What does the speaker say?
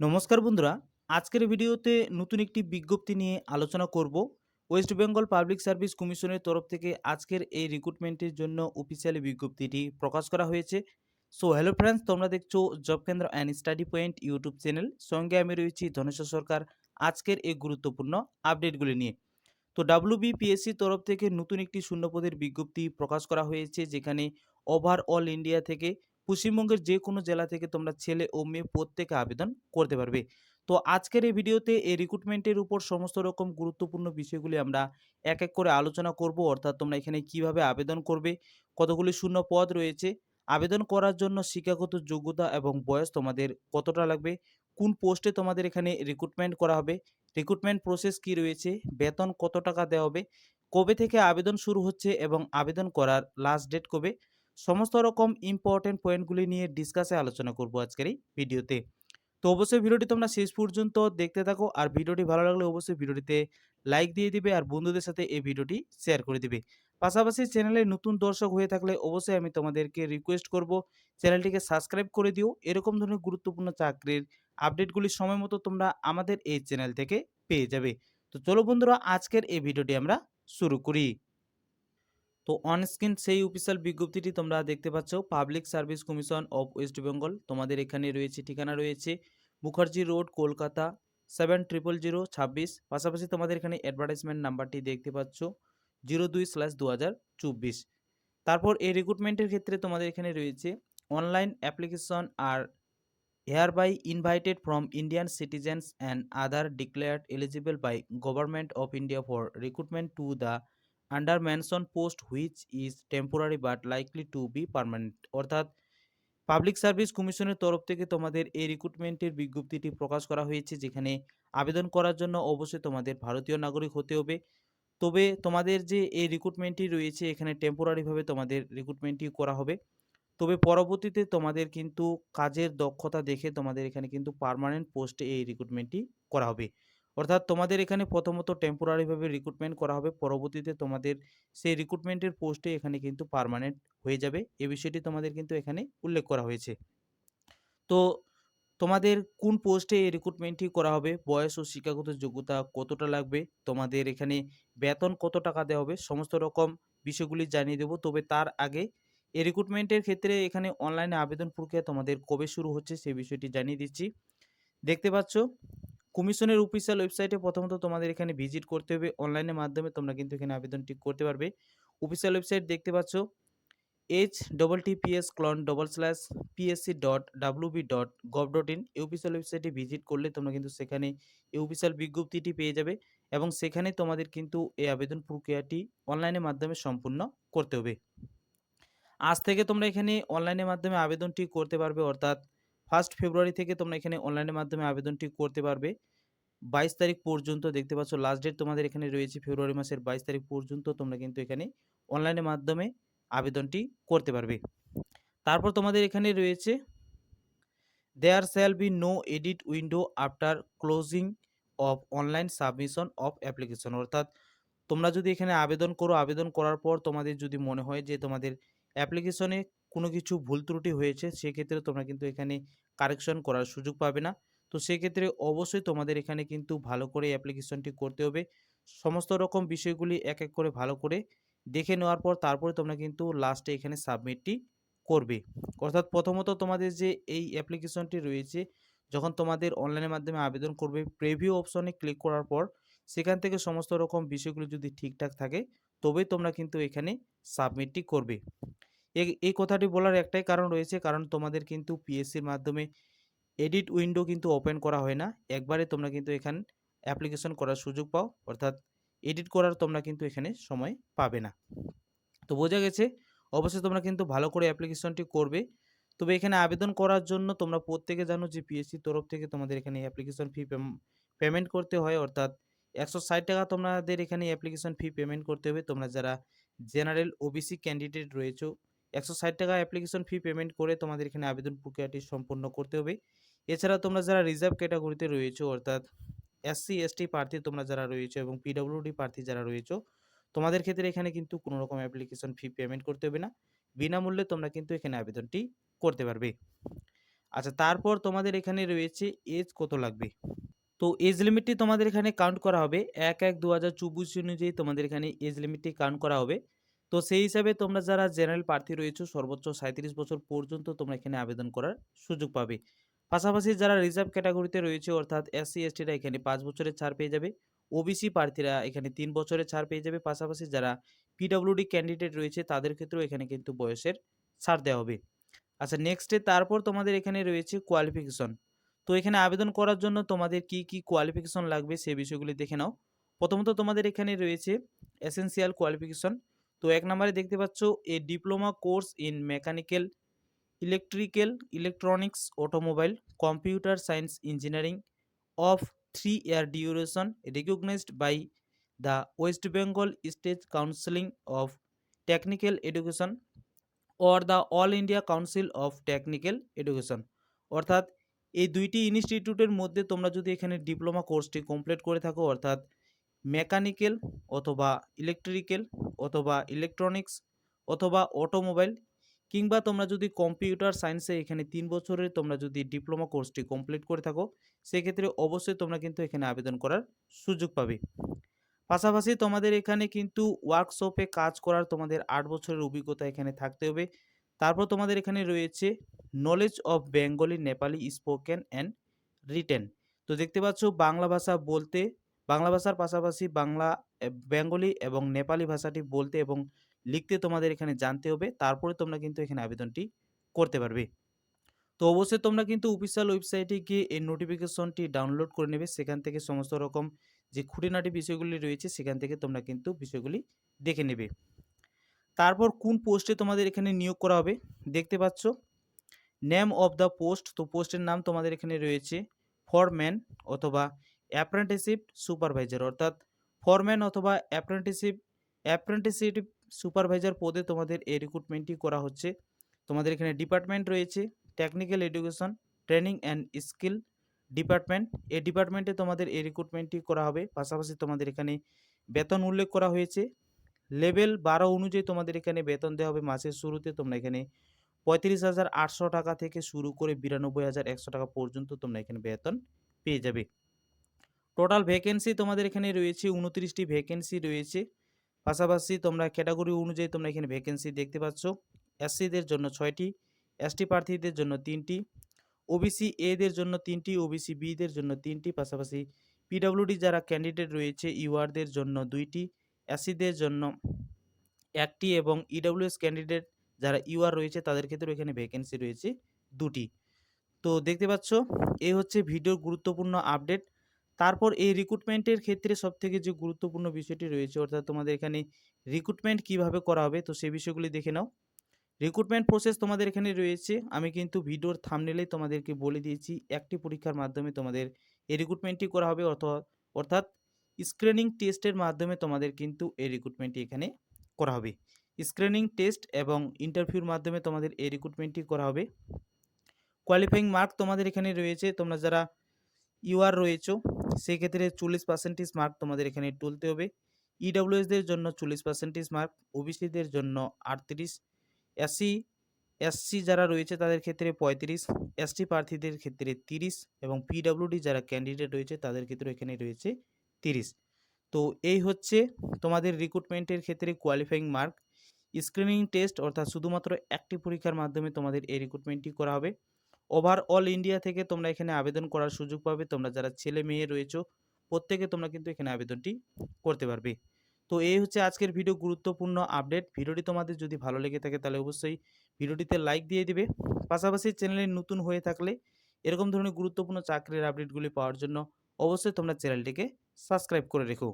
নমস্কার বন্ধুরা। আজকের ভিডিওতে নতুন একটি বিজ্ঞপ্তি নিয়ে আলোচনা করব। ওয়েস্ট বেঙ্গল পাবলিক সার্ভিস কমিশনের তরফ থেকে আজকের এই রিক্রুটমেন্টের জন্য অফিসিয়ালি বিজ্ঞপ্তিটি প্রকাশ করা হয়েছে। সো হ্যালো ফ্রেন্ডস তোমরা দেখছ job Kendra and study point YouTube channel সঙ্গে আমি রয়েছি ধনেশ্বর সরকার আজকের এই গুরুত্বপূর্ণ আপডেটগুলি নিয়ে। তো ডাব্লিউবিপিএসসি তরফ থেকে নতুন একটি শূন্যপদের বিজ্ঞপ্তি প্রকাশ করা হয়েছে, যেখানে ওভার অল ইন্ডিয়া থেকে পশ্চিমবঙ্গের যে কোনো জেলা থেকে তোমরা ছেলে ও মেয়ে প্রত্যেকে আবেদন করতে পারবে। তো আজকের এই ভিডিওতে এই রিক্রুটমেন্টের উপর সমস্ত রকম গুরুত্বপূর্ণ বিষয়গুলি আমরা এক এক করে আলোচনা করব। অর্থাৎ তোমরা এখানে কীভাবে আবেদন করবে, কতগুলি শূন্য পদ রয়েছে, আবেদন করার জন্য শিক্ষাগত যোগ্যতা এবং বয়স তোমাদের কতটা লাগবে, কোন পোস্টে তোমাদের এখানে রিক্রুটমেন্ট করা হবে রিক্রুটমেন্ট প্রসেস কি রয়েছে, বেতন কত টাকা দেওয়া হবে, কবে থেকে আবেদন শুরু হচ্ছে এবং আবেদন করার লাস্ট ডেট কবে সমস্ত রকম ইম্পর্টেন্ট পয়েন্টগুলি নিয়ে ডিসকাসে আলোচনা করব আজকের এই ভিডিওতে তো। অবশ্যই ভিডিওটি তোমরা শেষ পর্যন্ত দেখতে থাকো আর ভিডিওটি ভালো লাগলে অবশ্যই ভিডিওটিতে লাইক দিয়ে দিবে আর বন্ধুদের সাথে এই ভিডিওটি শেয়ার করে দিবে। পাশাপাশি চ্যানেলে নতুন দর্শক হয়ে থাকলে অবশ্যই আমি তোমাদেরকে রিকোয়েস্ট করব চ্যানেলটিকে সাবস্ক্রাইব করে দিও। এরকম ধরনের গুরুত্বপূর্ণ চাকরির আপডেটগুলি সময় মতো তোমরা আমাদের এই চ্যানেল থেকে পেয়ে যাবে। তো চলো বন্ধুরা, আজকের এই ভিডিওটি আমরা শুরু করি। তো অন স্ক্রিন সেই অফিসিয়াল বিজ্ঞপ্তিটি তোমরা দেখতে পাচ্ছ। Public service commission of West Bengal. তোমাদের এখানে রয়েছে, ঠিকানা রয়েছে। Mukherjee road, Kolkata seven triple zero ছাব্বিশ। পাশাপাশি তোমাদের এখানে অ্যাডভার্টাইজমেন্ট নাম্বারটি দেখতে পাচ্ছ, জিরো দুই স্ল্যাশ দু হাজার চব্বিশ। তারপর এই রিক্রুটমেন্টের ক্ষেত্রে তোমাদের এখানে রয়েছে online application are hereby invited from Indian citizens and other declared eligible by government of India for recruitment to the under mention post which is temporary but likely to be permanent অর্থাৎ public service কমিশনের তরফ থেকে তোমাদের এই রিক্রুটমেন্টের বিজ্ঞপ্তিটি প্রকাশ করা হয়েছে, যেখানে আবেদন করার জন্য অবশ্যই তোমাদের ভারতীয় নাগরিক হতে হবে। তবে তোমাদের যে এই রিক্রুটমেন্টটি রয়েছে, এখানে টেম্পোরারিভাবে তোমাদের রিক্রুটমেন্টটি করা হবে। তবে পরবর্তীতে তোমাদের কিন্তু কাজের দক্ষতা দেখে তোমাদের এখানে কিন্তু পার্মানেন্ট পোস্টে এই রিক্রুটমেন্টটি করা হবে। অর্থাৎ তোমাদের এখানে প্রথমত টেম্পোরারিভাবে রিক্রুটমেন্ট করা হবে, পরবর্তীতে তোমাদের সেই রিক্রুটমেন্টের পোস্টে এখানে কিন্তু পার্মানেন্ট হয়ে যাবে। এ বিষয়টি তোমাদের কিন্তু এখানে উল্লেখ করা হয়েছে। তো তোমাদের কোন পোস্টে এই রিক্রুটমেন্টটি করা হবে? বয়স ও শিক্ষাগত যোগ্যতা কতটা লাগবে? তোমাদের এখানে বেতন কত টাকা দেওয়া হবে? সমস্ত রকম বিষয়গুলি জানিয়ে দেবো। তবে তার আগে এই রিক্রুটমেন্টের ক্ষেত্রে এখানে অনলাইনে আবেদন প্রক্রিয়া তোমাদের কবে শুরু হচ্ছে সেই বিষয়টি জানিয়ে দিচ্ছি। দেখতে পাচ্ছ কমিশনের অফিসিয়াল ওয়েবসাইটে প্রথমত তোমাদের এখানে ভিজিট করতে হবে। অনলাইনের মাধ্যমে তোমরা কিন্তু এখানে আবেদনটি করতে পারবে। অফিসিয়াল ওয়েবসাইট দেখতে পাচ্ছ H double T PS colon double slash PSC dot WB dot gov dot in এই অফিসিয়াল ওয়েবসাইটে ভিজিট করলে তোমরা কিন্তু সেখানে এই অফিসিয়াল বিজ্ঞপ্তিটি পেয়ে যাবে এবং সেখানে তোমাদের কিন্তু এই আবেদন প্রক্রিয়াটি অনলাইনের মাধ্যমে সম্পূর্ণ করতে হবে। আজ থেকে তোমরা এখানে অনলাইনের মাধ্যমে আবেদনটি করতে পারবে, অর্থাৎ ফার্স্ট ফেব্রুয়ারি থেকে তোমরা এখানে অনলাইনের মাধ্যমে আবেদনটি করতে পারবে। বাইশ তারিখ পর্যন্ত দেখতে পাচ্ছ লাস্ট ডেট তোমাদের এখানে রয়েছে ফেব্রুয়ারি মাসের বাইশ তারিখ পর্যন্ত তোমরা কিন্তু এখানে অনলাইনের মাধ্যমে আবেদনটি করতে পারবে। তারপর তোমাদের এখানে রয়েছে there shall be no edit window after closing of online submission of application অর্থাৎ তোমরা যদি এখানে আবেদন করো, আবেদন করার পর তোমাদের যদি মনে হয় যে তোমাদের অ্যাপ্লিকেশনে কোনো কিছু ভুল ত্রুটি হয়েছে, সেক্ষেত্রে তোমরা কিন্তু এখানে কারেকশন করার সুযোগ পাবে না। তো সেক্ষেত্রে অবশ্যই তোমাদের এখানে কিন্তু ভালো করে অ্যাপ্লিকেশনটি করতে হবে। সমস্ত রকম বিষয়গুলি এক এক করে ভালো করে দেখে নেওয়ার পর তারপরে তোমরা কিন্তু লাস্টে এখানে সাবমিটটি করবে। অর্থাৎ প্রথমত তোমাদের যে এই অ্যাপ্লিকেশনটি রয়েছে, যখন তোমাদের অনলাইনের মাধ্যমে আবেদন করবে প্রেভিউ অপশনে ক্লিক করার পর সেখান থেকে সমস্ত রকম বিষয়গুলো যদি ঠিকঠাক থাকে, তবেই তোমরা কিন্তু এখানে সাবমিটটি করবে। এই কথাটি বলার একটাই কারণ রয়েছে। কারণ তোমাদের কিন্তু পিএসসির মাধ্যমে এডিট উইন্ডো কিন্তু ওপেন করা হয় না। একবারে তোমরা কিন্তু এখানে অ্যাপ্লিকেশন করার সুযোগ পাও। অর্থাৎ এডিট করার তোমরা কিন্তু এখানে সময় পাবে না। তো বোঝা গেছে, অবশ্যই তোমরা কিন্তু ভালো করে অ্যাপ্লিকেশনটি করবে। তবে এখানে আবেদন করার জন্য তোমরা প্রত্যেকে জানো যে পিএসসির তরফ থেকে তোমাদের এখানে অ্যাপ্লিকেশন ফি পেমেন্ট করতে হয়। অর্থাৎ একশো ষাট টাকা তোমাদের এখানে অ্যাপ্লিকেশন ফি পেমেন্ট করতে হবে। তোমরা যারা জেনারেল ওবিসি ক্যান্ডিডেট রয়েছো একশো ষাট টাকা অ্যাপ্লিকেশন ফি পেমেন্ট করে তোমাদের এখানে আবেদন প্রক্রিয়াটি সম্পন্ন করতে হবে। এছাড়া তোমরা যারা রিজার্ভ ক্যাটাগরিতে রয়েছো, অর্থাৎ এসসি এসটি প্রার্থী তোমরা যারা রয়েছো এবং পিডব্লিউডি প্রার্থী যারা রয়েছো, তোমাদের ক্ষেত্রে এখানে কিন্তু কোনো রকম অ্যাপ্লিকেশন ফি পেমেন্ট করতে হবে না। বিনামূল্যে তোমরা কিন্তু এখানে আবেদনটি করতে পারবে। আচ্ছা তারপর তোমাদের এখানে রয়েছে এজ কত লাগবে? তো এজ লিমিটটি তোমাদের এখানে কাউন্ট করা হবে। এক এক দু হাজার চব্বিশ অনুযায়ী তোমাদের এখানে এজ লিমিটটি কাউন্ট করা হবে। তো সেই হিসাবে তোমরা যারা জেনারেল প্রার্থী রয়েছে, সর্বোচ্চ সাঁত্রিশ বছর পর্যন্ত তোমরা এখানে আবেদন করার সুযোগ পাবে। পাশাপাশি যারা রিজার্ভ ক্যাটাগরিতে রয়েছে, অর্থাৎ এসসি এসটিরা এখানে পাঁচ বছরের ছাড় পেয়ে যাবে। ওবিসি প্রার্থীরা এখানে তিন বছরের ছাড় পেয়ে যাবে। পাশাপাশি যারা পিডব্লিউডি ক্যান্ডিডেট রয়েছে, তাদের ক্ষেত্রেও এখানে কিন্তু বয়সের ছাড় দেওয়া হবে। আচ্ছা নেক্সটে তারপর তোমাদের এখানে রয়েছে কোয়ালিফিকেশন তো এখানে আবেদন করার জন্য তোমাদের কি কি কোয়ালিফিকেশন লাগবে সেই বিষয়গুলি দেখে নাও। প্রথমত তোমাদের এখানে রয়েছে এসেন্সিয়াল কোয়ালিফিকেশন তো এক নম্বরে দেখতে পাচ্ছ, a diploma course in mechanical, electrical, electronics, automobile, computer science engineering of three year duration recognized by the West Bengal state counselling of technical education or the all India council of technical education. অর্থাৎ, এই দুইটি ইনস্টিটিউটের মধ্যে তোমরা যদি এখানে diploma কোর্সটি complete করে থাকো, অর্থাৎ মেকানিক্যাল অথবা ইলেকট্রিক্যাল অথবা ইলেকট্রনিক্স অথবা অটোমোবাইল কিংবা তোমরা যদি কম্পিউটার সায়েন্সে এখানে তিন বছরের তোমরা যদি ডিপ্লোমা কোর্সটি কমপ্লিট করে থাকো, সেক্ষেত্রে অবশ্যই তোমরা কিন্তু এখানে আবেদন করার সুযোগ পাবে। পাশাপাশি তোমাদের এখানে কিন্তু ওয়ার্কশপে কাজ করার তোমাদের আট বছরের অভিজ্ঞতা এখানে থাকতে হবে। তারপর তোমাদের এখানে রয়েছে knowledge of Bengali Nepali spoken and written তো দেখতে পাচ্ছ বাংলা ভাষা বলতে বাংলা ভাষার পাশাপাশি বাংলা বেঙ্গলি এবং নেপালি ভাষাটি বলতে এবং লিখতে তোমাদের এখানে জানতে হবে। তারপরে তোমরা কিন্তু এখানে আবেদনটি করতে পারবে। তো অবশ্যই তোমরা কিন্তু অফিসিয়াল ওয়েবসাইটে গিয়ে এই নোটিফিকেশনটি ডাউনলোড করে নেবে। সেখান থেকে সমস্ত রকম যে খুঁটিনাটি বিষয়গুলি রয়েছে, সেখান থেকে তোমরা কিন্তু বিষয়গুলি দেখে নেবে। তারপর কোন পোস্টে তোমাদের এখানে নিয়োগ করা হবে? দেখতে পাচ্ছ নেম অফ দ্য পোস্ট তো পোস্টের নাম তোমাদের এখানে রয়েছে ফরম্যান অথবা অ্যাপ্রেন্টিসিপ সুপারভাইজার, অর্থাৎ ফরম্যান অথবা অ্যাপ্রেন্টিসিপ অ্যাপ্রেন্টিসিপ সুপারভাইজার পদে তোমাদের এই রিক্রুটমেন্টটি করা হচ্ছে। তোমাদের এখানে ডিপার্টমেন্ট রয়েছে technical education training and skill department এই ডিপার্টমেন্টে তোমাদের এই রিক্রুটমেন্টটি করা হবে। পাশাপাশি তোমাদের এখানে বেতন উল্লেখ করা হয়েছে। লেভেল বারো অনুযায়ী তোমাদের এখানে বেতন দেওয়া হবে। মাসের শুরুতে তোমরা এখানে পঁয়ত্রিশ হাজার আটশো টাকা থেকে শুরু করে বিরানব্বই হাজার একশো টাকা পর্যন্ত তোমরা এখানে বেতন পেয়ে যাবে। টোটাল ভ্যাকেন্সি তোমাদের এখানে রয়েছে, উনত্রিশটি ভ্যাকেন্সি রয়েছে। পাশাপাশি তোমরা ক্যাটাগরি অনুযায়ী তোমরা এখানে ভ্যাকেন্সি দেখতে পাচ্ছ। এসসিদের জন্য ছয়টি এসটি প্রার্থীদের জন্য তিনটি ওবিসি এদের জন্য তিনটি ওবিসি বিদের জন্য তিনটি। পাশাপাশি পিডব্লিউডি যারা ক্যান্ডিডেট রয়েছে ইউআরদের জন্য দুইটি এসসিদের জন্য একটি এবং ইডব্লিউএস ক্যান্ডিডেট যারা ইউআর রয়েছে, তাদের ক্ষেত্রেও এখানে ভ্যাকেন্সি রয়েছে দুটি। তো দেখতে পাচ্ছ, এই হচ্ছে ভিডিওর গুরুত্বপূর্ণ আপডেট তারপর এই রিক্রুটমেন্টের ক্ষেত্রে সবথেকে যে গুরুত্বপূর্ণ বিষয়টি রয়েছে, অর্থাৎ তোমাদের এখানে রিক্রুটমেন্ট কীভাবে করা হবে, তো সেই বিষয়গুলি দেখে নাও। রিক্রুটমেন্ট প্রসেস তোমাদের এখানে রয়েছে। আমি কিন্তু ভিডিওর থামনেলেই তোমাদেরকে বলে দিয়েছি, একটি পরীক্ষার মাধ্যমে তোমাদের এই রিক্রুটমেন্টটি করা হবে অর্থাৎ অর্থাৎ স্ক্রিনিং টেস্টের মাধ্যমে তোমাদের কিন্তু এই রিক্রুটমেন্টটি এখানে করা হবে। স্ক্রিনিং টেস্ট এবং ইন্টারভিউর মাধ্যমে তোমাদের এই রিক্রুটমেন্টটি করা হবে। কোয়ালিফাইং মার্ক তোমাদের এখানে রয়েছে, তোমরা যারা ইউআর রয়েছো সেক্ষেত্রে চল্লিশ পার্সেন্টেজ মার্ক তোমাদের এখানে তুলতে হবে। ইডাব্লিউএসদের জন্য চল্লিশ পার্সেন্টেজ মার্ক ওবিসিদের জন্য আটত্রিশ এসসি এসসি যারা রয়েছে তাদের ক্ষেত্রে পঁয়ত্রিশ এসটি প্রার্থীদের ক্ষেত্রে তিরিশ এবং পিডাব্লিউডি যারা ক্যান্ডিডেট রয়েছে তাদের ক্ষেত্রে এখানে রয়েছে তিরিশ। তো এই হচ্ছে তোমাদের রিক্রুটমেন্টের ক্ষেত্রে কোয়ালিফাইং মার্ক স্ক্রিনিং টেস্ট অর্থাৎ শুধুমাত্র একটি পরীক্ষার মাধ্যমে তোমাদের এই রিক্রুটমেন্টটি করা হবে। ওভার অল ইন্ডিয়া থেকে তোমরা এখানে আবেদন করার সুযোগ পাবে। তোমরা যারা ছেলে মেয়ে রয়েছো, প্রত্যেকে তোমরা কিন্তু এখানে আবেদনটি করতে পারবে। তো এই হচ্ছে আজকের ভিডিও গুরুত্বপূর্ণ আপডেট ভিডিওটি তোমাদের যদি ভালো লেগে থাকে তাহলে অবশ্যই ভিডিওটিতে লাইক দিয়ে দিবে। পাশাপাশি চ্যানেলে নতুন হয়ে থাকলে এরকম ধরনের গুরুত্বপূর্ণ চাকরির আপডেটগুলি পাওয়ার জন্য অবশ্যই তোমরা চ্যানেলটিকে সাবস্ক্রাইব করে রেখো।